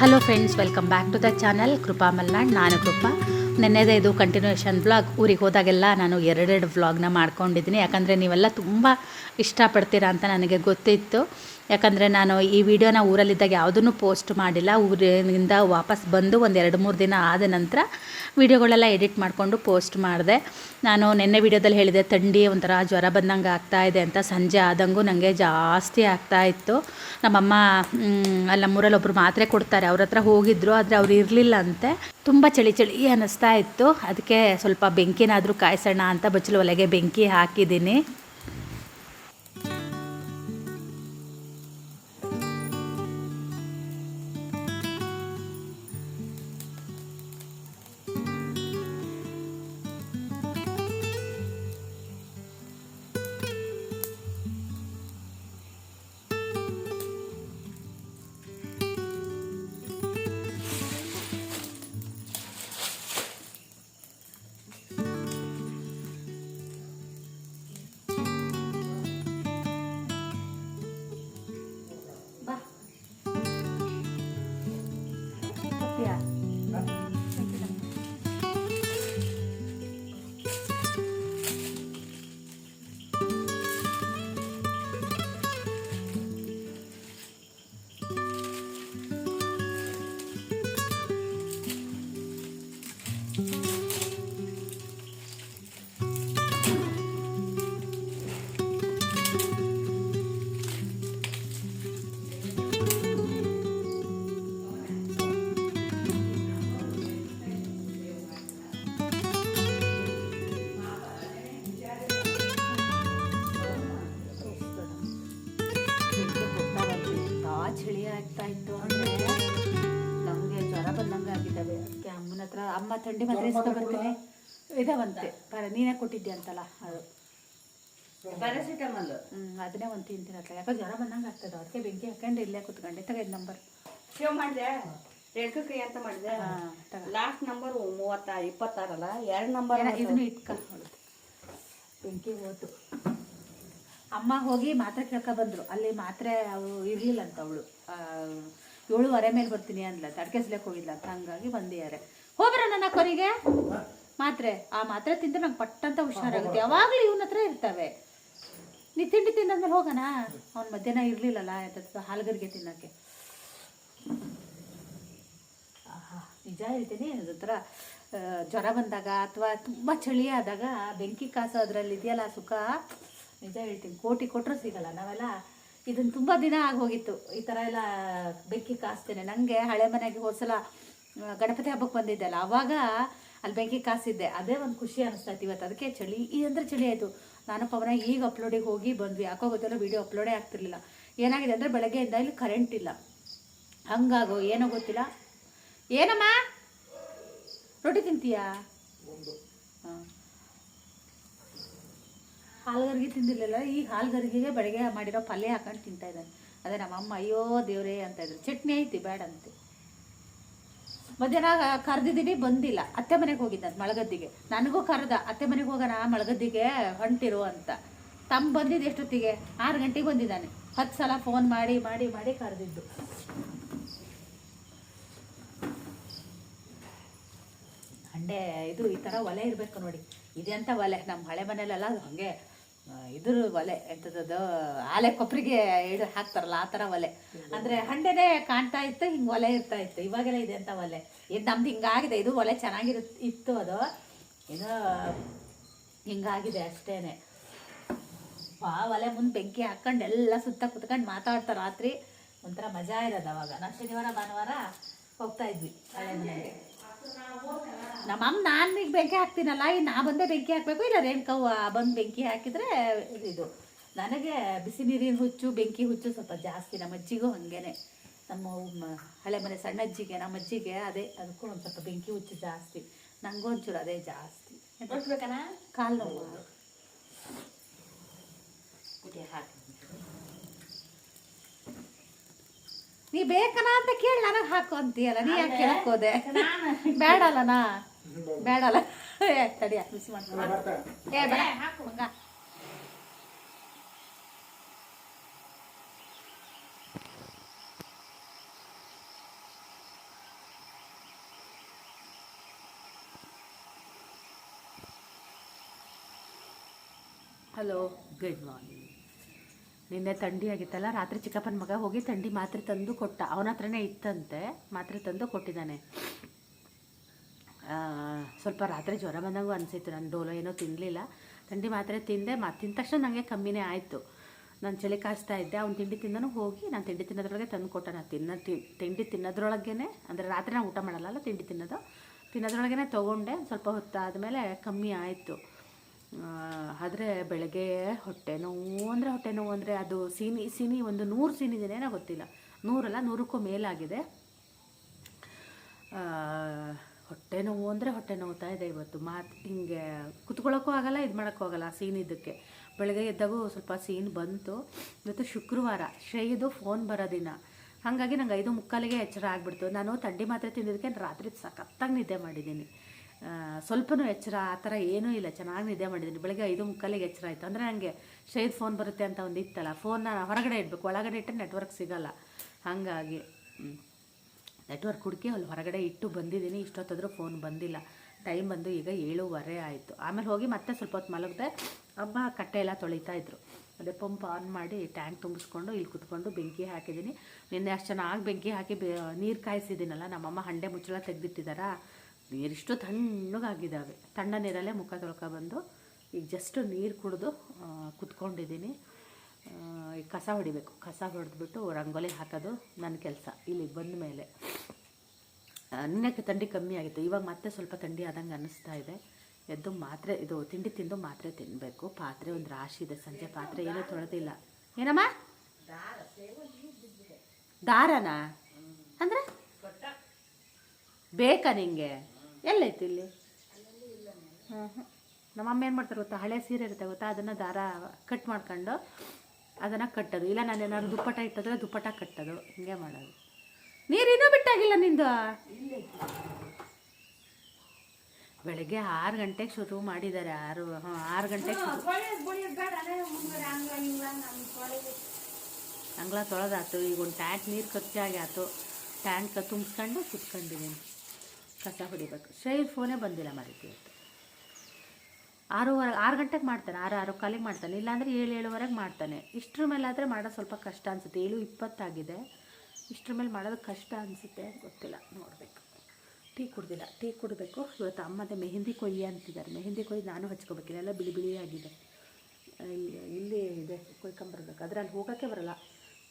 Hello friends welcome back to the channel Krupa Malnad ನಾನು ಕೃಪಾ ನೆನ್ನೆದೇ ಇದು continuation vlog ಊರಿಗೆ ಹೋದಾಗೆಲ್ಲ ನಾನು ಎರಡೆರಡು ವ್ಲಾಗ್ನ ಮಾಡ್ಕೊಂಡಿದ್ದೀನಿ. ಯಾಕಂದರೆ ನೀವೆಲ್ಲ ತುಂಬ ಇಷ್ಟಪಡ್ತೀರಾ ಅಂತ ನನಗೆ ಗೊತ್ತಿತ್ತು. ಯಾಕಂದರೆ ನಾನು ಈ ವಿಡಿಯೋನ ಊರಲ್ಲಿದ್ದಾಗ ಯಾವುದನ್ನು ಪೋಸ್ಟ್ ಮಾಡಿಲ್ಲ. ಊರಿನಿಂದ ವಾಪಸ್ ಬಂದು ಒಂದು ಎರಡು ಮೂರು ದಿನ ಆದ ನಂತರ ವಿಡಿಯೋಗಳೆಲ್ಲ ಎಡಿಟ್ ಮಾಡಿಕೊಂಡು ಪೋಸ್ಟ್ ಮಾಡಿದೆ. ನಾನು ನಿನ್ನೆ ವಿಡಿಯೋದಲ್ಲಿ ಹೇಳಿದೆ, ಥಂಡಿ ಒಂಥರ ಜ್ವರ ಬಂದಂಗೆ ಇದೆ ಅಂತ ಸಂಜೆ ಆದಂಗೂ ನನಗೆ ಜಾಸ್ತಿ ಆಗ್ತಾ ಇತ್ತು. ನಮ್ಮಮ್ಮ ಅಲ್ಲಿ ನಮ್ಮೂರಲ್ಲಿ ಒಬ್ಬರು ಮಾತ್ರೆ ಕೊಡ್ತಾರೆ, ಅವ್ರ ಹತ್ರ ಹೋಗಿದ್ರು, ಆದರೆ ಅವ್ರು ಇರಲಿಲ್ಲ ಅಂತೆ. ತುಂಬ ಚಳಿ ಚಳಿ ಅನ್ನಿಸ್ತಾ ಇತ್ತು. ಅದಕ್ಕೆ ಸ್ವಲ್ಪ ಬೆಂಕಿನಾದರೂ ಕಾಯಿಸೋಣ ಅಂತ ಬಚ್ಚಲು ಒಲೆಗೆ ಬೆಂಕಿ ಹಾಕಿದ್ದೀನಿ. ಅಮ್ಮ ಮಾತ್ರ ಇಸ್ಕೊ ಬರ್ತೀನಿ. ಇದಾವಂತೆ ಪರ ನೀನೇ ಕೊಟ್ಟಿದ್ದೆ ಅಂತಲ್ಲ ಅದು. ಪ್ಯಾರಾಸಿಟಮಲ್ ಹ್ಞೂ ಅದನ್ನೇ ಒಂದು ತಿಂತೀನಿ ಅತ್ಲ ಯಾಕೋ ಜ್ವರ ಬಂದಂಗೆ ಆಗ್ತದೆ. ಅದಕ್ಕೆ ಬೆಂಕಿ ಹಾಕೊಂಡು ಇಲ್ಲೇ ಕುತ್ಕೊಂಡೆ. ತಗೈದು ನಂಬರ್ ಸೇವ್ ಮಾಡಿದೆ? ರೇಣುಕಾ ಕ್ರಿಯೆ ಅಂತ ಮಾಡಿದೆ. ಲಾಸ್ಟ್ ನಂಬರ್ ಮೂವತ್ತ ಇಪ್ಪತ್ತಾರಲ್ಲ? ಎರಡು ನಂಬರ್ ಇದನ್ನು ಇಟ್ಕ. ಬೆಂಕಿ ಹೋತು. ಅಮ್ಮ ಹೋಗಿ ಮಾತ್ರೆ ಕೇಳ್ಕೊ ಬಂದ್ರು. ಅಲ್ಲಿ ಮಾತ್ರೆ ಅವು ಇರ್ಲಿಲ್ಲ ಅಂತ ಅವಳು. ಏಳುವರೆ ಮೇಲೆ ಬರ್ತೀನಿ ಅಂದ್ಲ ತಡ್ಕೆಸ್ಲಕ್ಕೆ ಹೋಗಿಲ್ಲ ಅಂತ ಹಂಗಾಗಿ ಬಂದಿದ್ದಾರೆ ಹೋಗ್ರ ನನ್ನ ಕೊರಿಗೆ ಮಾತ್ರೆ. ಆ ಮಾತ್ರೆ ತಿಂದ್ರೆ ನಂಗೆ ಪಟ್ಟಂತ ಹುಷಾರಾಗುತ್ತೆ. ಯಾವಾಗಲೂ ಇವನ ಹತ್ರ ಇರ್ತವೆ. ನೀ ತಿಂಡಿ ತಿಂದಾದ್ಮೇಲೆ ಹೋಗೋಣ? ಅವ್ನು ಮಧ್ಯಾಹ್ನ ಇರಲಿಲ್ಲಲ್ಲ ಹಾಲ್ಗರಿಗೆ ತಿನ್ನೋಕ್ಕೆ. ನಿಜ ಹೇಳ್ತೀನಿ ಅದ್ರ ಆ, ಜ್ವರ ಬಂದಾಗ ಅಥವಾ ತುಂಬ ಚಳಿ ಆದಾಗ ಬೆಂಕಿ ಕಾಸು ಅದರಲ್ಲಿ ಇದೆಯಲ್ಲ ಸುಖ? ನಿಜ ಹೇಳ್ತೀನಿ ಕೋಟಿ ಕೊಟ್ಟರು ಸಿಗಲ್ಲ. ನಾವೆಲ್ಲ ಇದನ್ನು ತುಂಬ ದಿನ ಆಗೋಗಿತ್ತು ಈ ಥರ ಎಲ್ಲ ಬೆಂಕಿ ಕಾಸ್ತೇನೆ. ನನಗೆ ಹಳೆ ಮನೆಗೆ ಹೋದ್ಸಲ ಆ, ಗಣಪತಿ ಹಬ್ಬಕ್ಕೆ ಬಂದಿದ್ದಲ್ಲ ಅವಾಗ ಅಲ್ಲಿ ಬೆಂಕಿ ಕಾಸಿದ್ದೆ. ಅದೇ ಒಂದು ಖುಷಿ ಅನಿಸ್ತೈತಿ ಇವತ್ತು. ಅದಕ್ಕೆ ಚಳಿ ಈ ಅಂದರೆ ಚಳಿ ಆಯಿತು. ನಾನು ಪವನ ಈಗ ಅಪ್ಲೋಡಿಗೆ ಹೋಗಿ ಬಂದ್ವಿ. ಯಾಕೋ ಗೊತ್ತಿಲ್ಲ ವೀಡಿಯೋ ಅಪ್ಲೋಡೇ ಆಗ್ತಿರ್ಲಿಲ್ಲ. ಏನಾಗಿದೆ ಅಂದರೆ ಬೆಳಗ್ಗೆಯಿಂದ ಇಲ್ಲಿ ಕರೆಂಟ್ ಇಲ್ಲ. ಹಂಗಾಗೋ ಏನೋ ಗೊತ್ತಿಲ್ಲ. ಏನಮ್ಮ? ರೊಟ್ಟಿ ತಿಂತೀಯಾ? ಹಾಂ. ಹಾಲ್ಗರ್ಗಿ ತಿಂದಿರಲಿಲ್ಲ. ಈ ಹಾಲ್ಗರ್ಗಿಗೆ ಬೆಳಗ್ಗೆ ಮಾಡಿರೋ ಪಲ್ಯ ಹಾಕೊಂಡು ತಿಂತಾ ಇದ್ದಾನೆ. ಅದೇ ನಮ್ಮಮ್ಮ ಅಯ್ಯೋ ದೇವರೇ ಅಂತ ಇದ್ರು. ಚಟ್ನಿ ಐತಿ ಬೇಡ ಅಂತೆ. ಮಧ್ಯಾಹ್ನ ಕರೆದಿದ್ದೀನಿ ಬಂದಿಲ್ಲ. ಅತ್ತೆ ಮನೆಗೆ ಹೋಗಿದ್ದಾನೆ ಮಳಗದ್ದಿಗೆ. ನನಗೂ ಕರೆದ, ಅತ್ತೆ ಮನೆಗೆ ಹೋಗೋಣ, ಮಳಗದ್ದಿಗೆ ಹೊಂಟಿರು ಅಂತ. ತಮ್ಮ ಬಂದಿದ್ದು ಎಷ್ಟೊತ್ತಿಗೆ? ಆರು ಗಂಟೆಗೆ ಬಂದಿದ್ದಾನೆ. ಹತ್ತು ಸಲ ಫೋನ್ ಮಾಡಿ ಮಾಡಿ ಮಾಡಿ ಕರೆದಿದ್ದು. ಹಂಡೆ, ಇದು ಈ ಥರ ಒಲೆ ಇರಬೇಕು ನೋಡಿ. ಇದೆ ಅಂತ ಒಲೆ? ನಮ್ಮ ಹಳೆ ಮನೇಲೆಲ್ಲ ಹಾಗೆ ಇದ್ರ ಒಲೆ ಎಂಥದ್ದು ಆಲೆ ಕೊಬ್ಬರಿಗೆ ಇಡು ಹಾಕ್ತಾರಲ್ಲ, ಆ ಥರ ಒಲೆ. ಅಂದರೆ ಹಂಡೆನೇ ಕಾಣ್ತಾ ಇತ್ತು, ಹಿಂಗೆ ಒಲೆ ಇರ್ತಾ ಇತ್ತು. ಇವಾಗೆಲ್ಲ ಇದೆ ಅಂತ ಒಲೆ. ಇದು ನಮ್ದು ಹಿಂಗಾಗಿದೆ, ಇದು ಒಲೆ ಚೆನ್ನಾಗಿರು, ಇತ್ತು ಅದು. ಇದು ಹಿಂಗಾಗಿದೆ ಅಷ್ಟೇನೆ. ಆ ಒಲೆ ಮುಂದೆ ಬೆಂಕಿ ಹಾಕೊಂಡು ಎಲ್ಲ ಸುತ್ತ ಕುತ್ಕೊಂಡು ಮಾತಾಡ್ತಾರೆ ರಾತ್ರಿ. ಒಂಥರ ಮಜಾ ಇರೋದು ಅವಾಗ. ನಾವು ಶನಿವಾರ, ಭಾನುವಾರ ಹೋಗ್ತಾ ಇದ್ವಿ. ಹಳೆ ಮನೆಗೆ. ನಮ್ಮಮ್ಮ ನಾನು ಈಗ ಬೆಂಕಿ ಹಾಕ್ತೀನಲ್ಲ ಈ ನಾ ಬಂದೇ ಬೆಂಕಿ ಹಾಕಬೇಕು ಇಲ್ಲ ರೇಣುಕವ್ವ ಬಂದು ಬೆಂಕಿ ಹಾಕಿದ್ರೆ ಇದು. ನನಗೆ ಬಿಸಿ ನೀರಿನ ಹುಚ್ಚು ಬೆಂಕಿ ಹುಚ್ಚು ಸ್ವಲ್ಪ ಜಾಸ್ತಿ ನಮ್ಮ ಅಜ್ಜಿಗೂ ಹಾಗೇನೆ. ನಮ್ಮ ಹಳೆ ಮನೆ ಸಣ್ಣ ಅಜ್ಜಿಗೆ ನಮ್ಮ ಅಜ್ಜಿಗೆ ಅದೇ ಅದಕ್ಕೂ ಒಂದು ಸ್ವಲ್ಪ ಬೆಂಕಿ ಹುಚ್ಚು ಜಾಸ್ತಿ. ನನಗೂ ಒಂಚೂರು ಅದೇ ಜಾಸ್ತಿ. ಕಾಲು ನೋವು. ಹಾಕಿ ನೀ ಬೇಕನ ಅಂತ ಕೇಳಿ ನನಗೆ ಹಾಕು ಅಂತೀಯಲ್ಲ ನೀ ಯಾಕೆ ಹಾಕೋದೆ ಹೋದೆ? ಬೇಡಲ್ಲನಾ ಬೇಡಲ್ಲ. ತಡಿಯ ಮಿಸ್ ಬೇಡ ಹಲೋ ಗುಡ್ ಮಾರ್ನಿಂಗ್ ನಿನ್ನೆ ತಂಡಿ ಆಗಿತ್ತಲ್ಲ? ರಾತ್ರಿ ಚಿಕ್ಕಪ್ಪನ ಮಗ ಹೋಗಿ ಥಂಡಿ ಮಾತ್ರೆ ತಂದು ಕೊಟ್ಟ. ಅವನ ಹತ್ರನೇ ಇತ್ತಂತೆ. ಮಾತ್ರೆ ತಂದು ಕೊಟ್ಟಿದ್ದಾನೆ. ಸ್ವಲ್ಪ ರಾತ್ರಿ ಜ್ವರ ಬಂದಂಗೂ ಅನಿಸಿತ್ತು. ನಾನು ಡೋಲೋ ಏನೋ ತಿನ್ನಲಿಲ್ಲ ಥಂಡಿ ಮಾತ್ರೆ ತಿಂದೆ ಮತ್ತು ತಿಂದ ತಕ್ಷಣ ನನಗೆ ಕಮ್ಮಿನೇ ಆಯಿತು. ನಾನು ಚಳಿ ಕಾಯಿಸ್ತಾ ಇದ್ದೆ. ಅವ್ನು ತಿಂಡಿ ತಿಂದನೂ ಹೋಗಿ, ನಾನು ತಿಂಡಿ ತಿನ್ನೋದ್ರೊಳಗೆ ತಂದು ಕೊಟ್ಟೆ ನಾನು ತಿನ್ನ ತಿಂಡಿ ತಿನ್ನೋದ್ರೊಳಗೇ ಅಂದರೆ ರಾತ್ರಿ ನಾನು ಊಟ ಮಾಡಲ್ಲ ತಿಂಡಿ ತಿನ್ನೋದು ತಿನ್ನೋದ್ರೊಳಗೇ ತೊಗೊಂಡೆ. ಸ್ವಲ್ಪ ಹೊತ್ತಾದಮೇಲೆ ಕಮ್ಮಿ ಆಯಿತು. ಆದರೆ ಬೆಳಗ್ಗೆ ಹೊಟ್ಟೆ ನೋವು ಅಂದರೆ ಹೊಟ್ಟೆ ನೋವು ಅಂದರೆ ಅದು ಸೀನಿ ಸೀನಿ ಒಂದು ನೂರು ಸೀನಿದೇನೇನೋ ಗೊತ್ತಿಲ್ಲ. ನೂರಲ್ಲ, ನೂರಕ್ಕೂ ಮೇಲಾಗಿದೆ. ಹೊಟ್ಟೆ ನೋವು ಅಂದರೆ ಹೊಟ್ಟೆ ನೋವ್ತಾ ಇದೆ ಇವತ್ತು. ಮಾತು ಹಿಂಗೆ ಕುತ್ಕೊಳ್ಳೋಕ್ಕೂ ಆಗಲ್ಲ, ಇದು ಮಾಡೋಕ್ಕೂ ಆಗಲ್ಲ ಸೀನ್ ಇದ್ದಕ್ಕೆ. ಬೆಳಗ್ಗೆ ಎದ್ದಾಗೂ ಸ್ವಲ್ಪ ಸೀನ್ ಬಂತು. ಇವತ್ತು ಶುಕ್ರವಾರ, ಶ್ರೇಯದು ಫೋನ್ ಬರೋ ದಿನ. ಹಾಗಾಗಿ ನಂಗೆ ಐದು ಮುಕ್ಕಾಲಿಗೆ ಎಚ್ಚರ ಆಗಿಬಿಡ್ತು. ನಾನು ತಂಡಿ ಮಾತ್ರೆ ತಿಂದಿದ್ದಕ್ಕೆ ರಾತ್ರಿ ಸಖತ್ತಾಗಿ ನಿದ್ದೆ ಮಾಡಿದ್ದೀನಿ. ಸ್ವಲ್ಪನೂ ಎಚ್ಚರ, ಆ ಥರ ಏನೂ ಇಲ್ಲ. ಚೆನ್ನಾಗಿ ನಿದ್ದೆ ಮಾಡಿದ್ದೀನಿ. ಬೆಳಗ್ಗೆ ಐದು ಮುಕ್ಕಾಲಿಗೆ ಎಚ್ಚರ ಆಯಿತು. ಅಂದರೆ ನನಗೆ ಶ್ರೇಯದ ಫೋನ್ ಬರುತ್ತೆ ಅಂತ ಒಂದು ಇತ್ತಲ್ಲ ಫೋನ್ನ ಹೊರಗಡೆ ಇಡಬೇಕು. ಒಳಗಡೆ ಇಟ್ಟರೆ ನೆಟ್ವರ್ಕ್ ಸಿಗಲ್ಲ. ಹಾಗಾಗಿ. ನೆಟ್ವರ್ಕ್ ಹುಡುಕಿ ಅಲ್ಲಿ ಹೊರಗಡೆ ಇಟ್ಟು ಬಂದಿದ್ದೀನಿ, ಇಷ್ಟೊತ್ತಾದರೂ ಫೋನ್ ಬಂದಿಲ್ಲ. ಟೈಮ್ ಬಂದು ಈಗ ಏಳುವರೆ ಆಯಿತು. ಆಮೇಲೆ ಹೋಗಿ ಮತ್ತೆ ಸ್ವಲ್ಪ ಹೊತ್ತು ಮಲಗಿದೆ ಅಮ್ಮ ಕಟ್ಟೆ ಎಲ್ಲ ತೊಳಿತಾ ಇದ್ರು. ಅದೇ ಪಂಪ್ ಆನ್ ಮಾಡಿ ಟ್ಯಾಂಕ್ ತುಂಬಿಸ್ಕೊಂಡು ಇಲ್ಲಿ ಕುತ್ಕೊಂಡು ಬೆಂಕಿ ಹಾಕಿದ್ದೀನಿ. ನಿನ್ನೆ ಅಷ್ಟು ಚೆನ್ನಾಗಿ ಬೆಂಕಿ ಹಾಕಿ ಬೆ, ನೀರು ಕಾಯಿಸಿದ್ದೀನಲ್ಲ, ನಮ್ಮಮ್ಮ ಹಂಡೆ ಮುಚ್ಚಳ ತೆಗೆದಿಟ್ಟಿದಾರ? ನೀರಿಷ್ಟು ತಣ್ಣಗಾಗಿದ್ದಾವೆ. ತಣ್ಣ ನೀರಲ್ಲೇ ಮುಖ ತೊಳ್ಕೊಬಂದು ಈಗ ಜಸ್ಟ್ ನೀರು ಕುಡಿದು ಕುತ್ಕೊಂಡಿದ್ದೀನಿ. ಕಸ ಹೊಡಿಬೇಕು. ಕಸ ಹೊಡೆದ್ಬಿಟ್ಟು ರಂಗೋಲಿ ಹಾಕೋದು ನನ್ನ ಕೆಲಸ. ಇಲ್ಲಿಗೆ ಬಂದ ಮೇಲೆ. ನಿನ್ನಕ್ಕೆ ಥಂಡಿ ಕಮ್ಮಿ ಆಗಿತ್ತು. ಇವಾಗ ಮತ್ತೆ ಸ್ವಲ್ಪ ಥಂಡಿ ಆದಂಗೆ ಅನ್ನಿಸ್ತಾ ಇದೆ. ಎದ್ದು ಮಾತ್ರೆ, ಇದು ತಿಂಡಿ ತಿಂದು ಮಾತ್ರೆ ತಿನ್ನಬೇಕು ಪಾತ್ರೆ ಒಂದು ರಾಶಿ ಇದೆ. ಸಂಜೆ ಪಾತ್ರೆ ಏನೂ ತೊಳೆದಿಲ್ಲ. ಏನಮ್ಮ? ದಾರನಾ? ಅಂದರೆ? ಬೇಕಾ ನಿಂಗೆ? ಎಲ್ಲೈತಿ ಇಲ್ಲಿ? ಹ್ಞೂ ಹ್ಞೂ ನಮ್ಮಮ್ಮ ಏನು ಮಾಡ್ತಾರೆ ಗೊತ್ತಾ? ಹಳೆ ಸೀರೆ ಇರುತ್ತೆ ಗೊತ್ತಾ? ಅದನ್ನು ದಾರ ಕಟ್ ಮಾಡ್ಕೊಂಡು ಅದನ್ನು ಕಟ್ಟೋದು. ಇಲ್ಲ, ನಾನು ಏನಾದ್ರು ದುಪ್ಪಟ ಇತ್ತಂದ್ರೆ ದುಪ್ಪಟ ಕಟ್ಟೋದು. ಹಿಂಗೆ ಮಾಡೋದು. ನೀರು ಇನ್ನೂ ಬಿಟ್ಟಾಗಿಲ್ಲ ನಿಂದು? ಬೆಳಗ್ಗೆ ಆರು ಗಂಟೆಗೆ ಶುರು ಮಾಡಿದ್ದಾರೆ. ಆರು, ಹಾಂ, ಆರು ಗಂಟೆಗೆ ಶುರು. ಅಂಗ್ಳ ತೊಳೆದಾತು. ಈಗ ಒಂದು ಟ್ಯಾಂಕ್ ನೀರು ಖರ್ಚಾಗಿ ಆಯ್ತು ಟ್ಯಾಂಕ್ ತುಂಬಿಸ್ಕೊಂಡು ಕುತ್ಕೊಂಡಿದ್ದೀನಿ. ಕಸ ಹೊಡಿಬೇಕು. ಶೈಲ್ ಫೋನೇ ಬಂದಿಲ್ಲ ಮರೀತಿ ಇವತ್ತು. ಆರೂವರೆ, ಆರು ಗಂಟೆಗೆ ಮಾಡ್ತಾನೆ, ಆರು ಆರು ಕಾಲಿಗೆ ಮಾಡ್ತಾನೆ, ಇಲ್ಲಾಂದರೆ ಏಳು, ಏಳುವರೆಗೆ ಮಾಡ್ತಾನೆ. ಇಷ್ಟರ ಮೇಲೆ ಆದರೆ ಮಾಡೋದು ಸ್ವಲ್ಪ ಕಷ್ಟ ಅನಿಸುತ್ತೆ. ಏಳು, ಇಪ್ಪತ್ತಾಗಿದೆ. ಇಷ್ಟರ ಮೇಲೆ ಮಾಡೋದು ಕಷ್ಟ ಅನಿಸುತ್ತೆ ಗೊತ್ತಿಲ್ಲ. ನೋಡಬೇಕು. ಟೀ ಕುಡ್ದಿಲ್ಲ. ಟೀ ಕುಡಬೇಕು. ಇವತ್ತು ಅಮ್ಮದೇ ಮೆಹಂದಿ ಕೊಯ್ಯಿ ಅಂತಿದ್ದಾರೆ. ಮೆಹಂದಿ ಕೊಯ್ದು ನಾನು ಹಚ್ಕೋಬೇಕು. ಇಲ್ಲೆಲ್ಲ ಬಿಳಿ ಬಿಳಿಯಾಗಿದೆ ಇಲ್ಲಿ ಇಲ್ಲಿ ಇದೆ ಕೊಯ್ಕೊಂಬರ್ಬೇಕು. ಆದರೆ ಅಲ್ಲಿ ಹೋಗೋಕ್ಕೆ ಬರಲ್ಲ.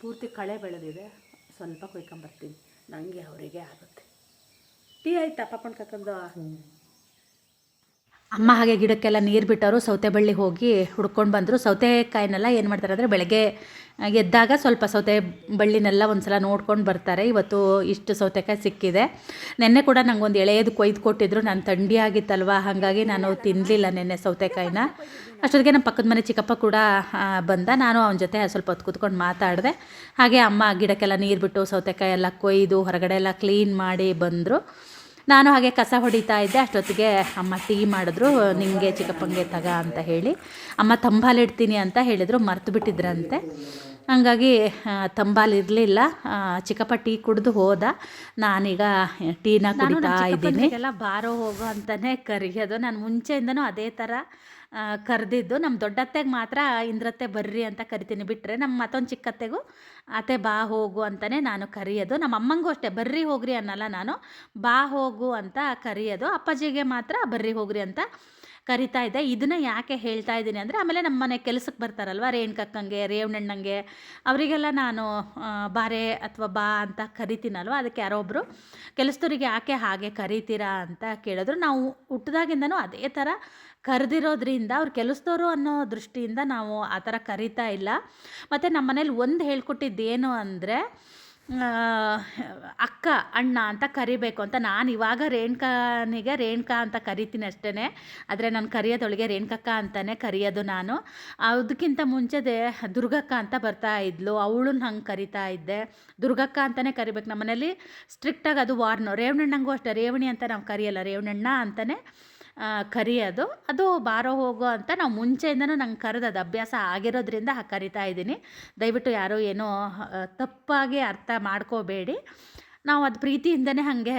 ಪೂರ್ತಿ ಕಳೆ ಬೆಳೆದಿದೆ. ಸ್ವಲ್ಪ ಕೊಯ್ಕೊಂಬರ್ತೀನಿ. ನನಗೆ ಅವರಿಗೆ ಆಗುತ್ತೆ. ಟೀ ಆಯ್ತಾ ಪಾಪಣ್ಣ ಕಕ್ಕಂದು ಅಮ್ಮ ಹಾಗೆ ಗಿಡಕ್ಕೆಲ್ಲ ನೀರು ಬಿಟ್ಟವರು ಸೌತೆ ಬಳ್ಳಿ ಹೋಗಿ ಹುಡ್ಕೊಂಡು ಬಂದರು. ಸೌತೆಕಾಯಿನೆಲ್ಲ ಏನು ಮಾಡ್ತಾರೆ ಅಂದರೆ ಬೆಳಗ್ಗೆ ಎದ್ದಾಗ ಸ್ವಲ್ಪ ಸೌತೆ ಬಳ್ಳಿನೆಲ್ಲ ಒಂದು ಸಲ ನೋಡ್ಕೊಂಡು ಬರ್ತಾರೆ. ಇವತ್ತು ಇಷ್ಟು ಸೌತೆಕಾಯಿ ಸಿಕ್ಕಿದೆ. ನೆನ್ನೆ ಕೂಡ ನಂಗೊಂದು ಎಳೆಯದು ಕೊಯ್ದು ಕೊಟ್ಟಿದ್ರು. ನಾನು ಥಂಡಿ ಆಗಿತ್ತಲ್ವ? ಹಾಗಾಗಿ ನಾನು ತಿನ್ನಲಿಲ್ಲ ನೆನ್ನೆ ಸೌತೆಕಾಯಿನ. ಅಷ್ಟೊತ್ತಿಗೆ ನಮ್ಮ ಪಕ್ಕದ ಮನೆ ಚಿಕ್ಕಪ್ಪ ಕೂಡ ಬಂದ. ನಾನು ಅವನ ಜೊತೆ ಸ್ವಲ್ಪ ಹೊತ್ತು ಕೂತ್ಕೊಂಡು ಮಾತಾಡಿದೆ. ಹಾಗೆ ಅಮ್ಮ ಗಿಡಕ್ಕೆಲ್ಲ ನೀರು ಬಿಟ್ಟು ಸೌತೆಕಾಯಿ ಎಲ್ಲ ಕೊಯ್ದು ಹೊರಗಡೆ ಎಲ್ಲ ಕ್ಲೀನ್ ಮಾಡಿ ಬಂದರು. ನಾನು ಹಾಗೆ ಕಸ ಹೊಡಿತಾ ಇದ್ದೆ ಅಷ್ಟೊತ್ತಿಗೆ ಅಮ್ಮ ಟೀ ಮಾಡಿದ್ರು ನಿಮಗೆ ಚಿಕ್ಕಪ್ಪಂಗೆ ತಗ ಅಂತ ಹೇಳಿ. ಅಮ್ಮ ತಂಬಾಲಿಡ್ತೀನಿ ಅಂತ ಹೇಳಿದರು ಮರ್ತು ಬಿಟ್ಟಿದ್ರಂತೆ. ಹಂಗಾಗಿ ತಂಬಾಲಿರಲಿಲ್ಲ ಇರಲಿಲ್ಲ. ಚಿಕ್ಕಪ್ಪ ಟೀ ಕುಡಿದು ಹೋದ. ನಾನೀಗ ಟೀನ ಕುಡಿತಾ ಇದ್ದೀನಿ. ಎಲ್ಲ ಬಾರೋ ಹೋಗೋ ಅಂತಲೇ ಕರೆಯೋದು. ನಾನು ಮುಂಚೆಯಿಂದನೂ ಅದೇ ಥರ ಕರೆದಿದ್ದು. ನಮ್ಮ ದೊಡ್ಡತ್ತೆಗೆ ಮಾತ್ರ ಇಂದ್ರತ್ತೆ ಬರ್ರಿ ಅಂತ ಕರಿತೀನಿ. ಬಿಟ್ಟರೆ ನಮ್ಮ ಮತ್ತೊಂದು ಚಿಕ್ಕತ್ತೆಗೂ ಅತ್ತೆ ಬಾ ಹೋಗು ಅಂತಲೇ ನಾನು ಕರೆಯೋದು. ನಮ್ಮ ಅಮ್ಮಂಗೂ ಅಷ್ಟೇ, ಬರ್ರಿ ಹೋಗ್ರಿ ಅನ್ನಲ್ಲ ನಾನು. ಬಾ ಹೋಗು ಅಂತ ಕರೆಯೋದು. ಅಪ್ಪಾಜಿಗೆ ಮಾತ್ರ, ಬರ್ರಿ ಹೋಗ್ರಿ ಅಂತ ಕರಿತಾ ಇದ್ದೆ. ಇದನ್ನ ಯಾಕೆ ಹೇಳ್ತಾ ಇದ್ದೀನಿ ಅಂದರೆ, ಆಮೇಲೆ ನಮ್ಮ ಮನೆ ಕೆಲಸಕ್ಕೆ ಬರ್ತಾರಲ್ವ, ರೇಣುಕಕ್ಕಂಗೆ, ರೇವಣ್ಣಣ್ಣಂಗೆ, ಅವರಿಗೆಲ್ಲ ನಾನು ಬಾರೆ ಅಥವಾ ಬಾ ಅಂತ ಕರಿತೀನಲ್ವ, ಅದಕ್ಕೆ ಯಾರೋ ಒಬ್ಬರು ಕೆಲಸದವ್ರಿಗೆ ಯಾಕೆ ಹಾಗೆ ಕರಿತೀರಾ ಅಂತ ಕೇಳಿದ್ರು. ನಾವು ಹುಟ್ಟಿದಾಗಿಂದನೂ ಅದೇ ಥರ ಕರೆದಿರೋದ್ರಿಂದ ಅವ್ರು ಕೆಲಸದವರು ಅನ್ನೋ ದೃಷ್ಟಿಯಿಂದ ನಾವು ಆ ಥರ ಕರಿತಾ ಇಲ್ಲ. ಮತ್ತು ನಮ್ಮ ಮನೇಲಿ ಒಂದು ಹೇಳ್ಕೊಟ್ಟಿದ್ದೇನು ಅಂದರೆ ಅಕ್ಕ, ಅಣ್ಣ ಅಂತ ಕರಿಬೇಕು ಅಂತ. ನಾನು ಇವಾಗ ರೇಣುಕಾನಿಗೆ ರೇಣುಕಾ ಅಂತ ಕರಿತೀನಿ ಅಷ್ಟೇ ಆದರೆ ನಾನು ಕರೆಯೋದೊಳಗೆ ರೇಣುಕಕ್ಕ ಅಂತಲೇ ಕರೆಯೋದು ನಾನು. ಅದಕ್ಕಿಂತ ಮುಂಚೆದೆ ದುರ್ಗಕ್ಕ ಅಂತ ಬರ್ತಾ ಇದ್ಲು. ಅವಳನ್ನ ಹಂಗೆ ಕರಿತಾ ಇದ್ದೆ. ದುರ್ಗಕ್ಕ ಅಂತಲೇ ಕರಿಬೇಕು. ನಮ್ಮ ಮನೇಲಿ ಸ್ಟ್ರಿಕ್ಟಾಗಿ ಅದು ವಾರ್ನು ರೇವಣ್ಣಂಗೂ ಅಷ್ಟೇ. ರೇವಣಿ ಅಂತ ನಾವು ಕರೆಯಲ್ಲ. ರೇವಣ್ಣಣ್ಣ ಅಂತಲೇ ಕರಿಯೋದು. ಅದು ಬಾರೋ ಹೋಗೋ ಅಂತ ನಾವು ಮುಂಚೆಯಿಂದನೂ ನಂಗೆ ಕರೆದು ಅದು ಅಭ್ಯಾಸ ಆಗಿರೋದ್ರಿಂದ ಕರಿತಾ ಇದ್ದೀನಿ. ದಯವಿಟ್ಟು ಯಾರೂ ಏನೋ ತಪ್ಪಾಗಿ ಅರ್ಥ ಮಾಡ್ಕೋಬೇಡಿ. ನಾವು ಅದು ಪ್ರೀತಿಯಿಂದನೇ ಹಾಗೆ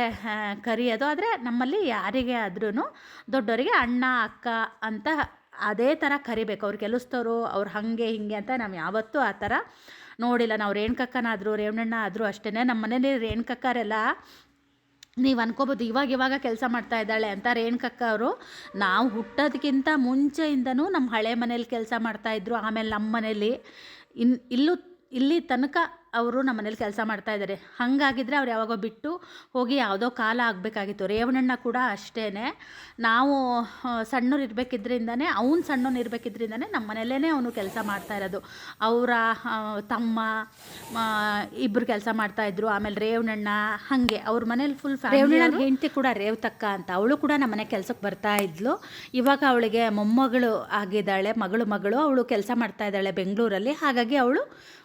ಕರೆಯೋದು. ಆದರೆ ನಮ್ಮಲ್ಲಿ ಯಾರಿಗೆ ಆದ್ರೂ ದೊಡ್ಡವರಿಗೆ ಅಣ್ಣ, ಅಕ್ಕ ಅಂತ ಅದೇ ಥರ ಕರಿಬೇಕು. ಅವ್ರು ಕೆಲಸದವರು ಅವ್ರು ಹಾಗೆ, ಹೀಗೆ ಅಂತ ನಾವು ಯಾವತ್ತೂ ಆ ಥರ ನೋಡಿಲ್ಲ. ನಾವು ರೇಣುಕಕ್ಕನಾದರೂ ರೇವಣಣ್ಣ ಆದರೂ ಅಷ್ಟೇ ನಮ್ಮ ಮನೇಲಿ ರೇಣುಕಕ್ಕರೆಲ್ಲ ನೀವು ಅನ್ಕೋಬೋದು, ಇವಾಗ ಇವಾಗ ಕೆಲಸ ಮಾಡ್ತಾ ಇದ್ದಾಳೆ ಅಂತ ರೇಣುಕಕ್ಕ ಅವರು. ನಾವು ಹುಟ್ಟೋದಕ್ಕಿಂತ ಮುಂಚೆಯಿಂದನೂ ನಮ್ಮ ಹಳೆ ಮನೇಲಿ ಕೆಲಸ ಮಾಡ್ತಾಯಿದ್ರು ಆಮೇಲೆ ನಮ್ಮ ಮನೇಲಿ. ಇನ್ನು ಇಲ್ಲೂ, ಇಲ್ಲಿ ತನಕ ಅವರು ನಮ್ಮ ಮನೇಲಿ ಕೆಲಸ ಮಾಡ್ತಾ ಇದ್ದಾರೆ. ಹಾಗಾಗಿದ್ರೆ ಅವ್ರು ಯಾವಾಗೋ ಬಿಟ್ಟು ಹೋಗಿ ಯಾವುದೋ ಕಾಲ ಆಗಬೇಕಾಗಿತ್ತು. ರೇವಣಣ್ಣ ಕೂಡ ಅಷ್ಟೇ ನಾವು ಸಣ್ಣವ್ರು ಇರಬೇಕಿದ್ರಿಂದನೇ ಅವ್ನು ಸಣ್ಣವ್ನು ಇರಬೇಕಿದ್ರಿಂದನೇ ನಮ್ಮ ಮನೆಯಲ್ಲೇ ಅವನು ಕೆಲಸ ಮಾಡ್ತಾ ಇರೋದು. ಅವರ ತಮ್ಮ ಇಬ್ಬರು ಕೆಲಸ ಮಾಡ್ತಾಯಿದ್ರು ಆಮೇಲೆ ರೇವಣಣ್ಣ ಹಾಗೆ ಅವ್ರ ಮನೇಲಿ ಫುಲ್ ರೇವಣಣ್ಣ ಹೆಂಡತಿ ಕೂಡ ರೇವತಕ್ಕ ಅಂತ. ಅವಳು ಕೂಡ ನಮ್ಮ ಮನೆ ಕೆಲಸಕ್ಕೆ ಬರ್ತಾ ಇದ್ಲು. ಇವಾಗ ಅವಳಿಗೆ ಮೊಮ್ಮಗಳು ಆಗಿದ್ದಾಳೆ ಮಗಳು ಮಗಳು. ಅವಳು ಕೆಲಸ ಮಾಡ್ತಾ ಇದ್ದಾಳೆ ಬೆಂಗಳೂರಲ್ಲಿ. ಹಾಗಾಗಿ ಅವಳು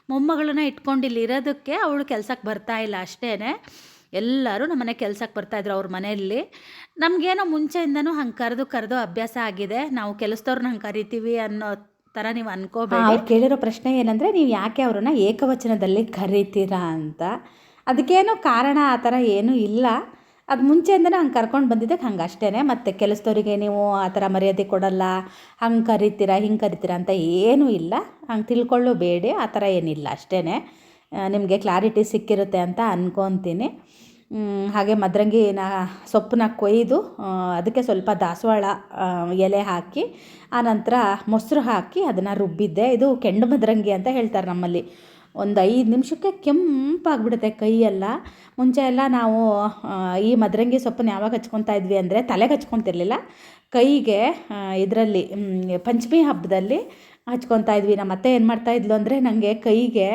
ಮೊಮ್ಮಗಳನ್ನ ಇಟ್ಕೊಂಡು ಇಲ್ಲಿ ಇರೋದಕ್ಕೆ ಅವಳು ಕೆಲ್ಸಕ್ಕೆ ಬರ್ತಾ ಇಲ್ಲ ಅಷ್ಟೇ ಎಲ್ಲರೂ ನಮ್ಮ ಮನೆ ಕೆಲ್ಸಕ್ಕೆ ಬರ್ತಾಯಿದ್ರು ಅವ್ರ ಮನೆಯಲ್ಲಿ. ನಮಗೇನೋ ಮುಂಚೆಯಿಂದನೂ ಹಂಗೆ ಕರೆದು ಕರೆದು ಅಭ್ಯಾಸ ಆಗಿದೆ. ನಾವು ಕೆಲಸದವ್ರನ್ನ ಹಂಗೆ ಕರಿತೀವಿ ಅನ್ನೋ ಥರ ನೀವು ಅನ್ಕೋಬೇಕು ಅವ್ರು ಕೇಳಿರೋ ಪ್ರಶ್ನೆ ಏನಂದರೆ ನೀವು ಯಾಕೆ ಅವ್ರನ್ನ ಏಕವಚನದಲ್ಲಿ ಕರಿತೀರಾ ಅಂತ. ಅದಕ್ಕೇನು ಕಾರಣ ಆ ಥರ ಏನೂ ಇಲ್ಲ. ಅದು ಮುಂಚೆಯಿಂದನೇ ಹಂಗೆ ಕರ್ಕೊಂಡು ಬಂದಿದ್ದಕ್ಕೆ ಹಂಗೆ ಅಷ್ಟೇ ಮತ್ತು ಕೆಲಸದವರಿಗೆ ನೀವು ಆ ಥರ ಮರ್ಯಾದೆ ಕೊಡಲ್ಲ, ಹಂಗೆ ಕರಿತೀರಾ, ಹಿಂಗೆ ಕರಿತೀರಾ ಅಂತ ಏನೂ ಇಲ್ಲ. ಹಂಗೆ ತಿಳ್ಕೊಳ್ಳೋ ಬೇಡಿ ಆ ಥರ ಏನಿಲ್ಲ ಅಷ್ಟೇ ನಿಮಗೆ ಕ್ಲಾರಿಟಿ ಸಿಕ್ಕಿರುತ್ತೆ ಅಂತ ಅನ್ಕೊತೀನಿ. ಹಾಗೆ ಮದ್ರಂಗಿನ ಸೊಪ್ಪನ್ನ ಕೊಯ್ದು ಅದಕ್ಕೆ ಸ್ವಲ್ಪ ದಾಸವಾಳ ಎಲೆ ಹಾಕಿ ಆನಂತರ ಮೊಸರು ಹಾಕಿ ಅದನ್ನು ರುಬ್ಬಿದ್ದೆ. ಇದು ಕೆಂಡು ಮದ್ರಂಗಿ ಅಂತ ಹೇಳ್ತಾರೆ ನಮ್ಮಲ್ಲಿ. ಒಂದು ಐದು ನಿಮಿಷಕ್ಕೆ ಕೆಂಪಾಗ್ಬಿಡುತ್ತೆ ಕೈಯೆಲ್ಲ. ಮುಂಚೆ ಎಲ್ಲ ನಾವು ಈ ಮದ್ರಂಗಿ ಸೊಪ್ಪನ್ನ ಯಾವಾಗ ಹಚ್ಕೊತಾ ಇದ್ವಿ ಅಂದರೆ ತಲೆಗೆ ಹಚ್ಕೊತಿರ್ಲಿಲ್ಲ. ಕೈಗೆ ಇದರಲ್ಲಿ ಪಂಚಮಿ ಹಬ್ಬದಲ್ಲಿ ಹಚ್ಕೊತಾ ಇದ್ವಿ. ನಮ್ಮ ಅತ್ತೆ ಏನು ಮಾಡ್ತಾಯಿದ್ಲು ಅಂದರೆ ನನಗೆ ಕೈಗೆ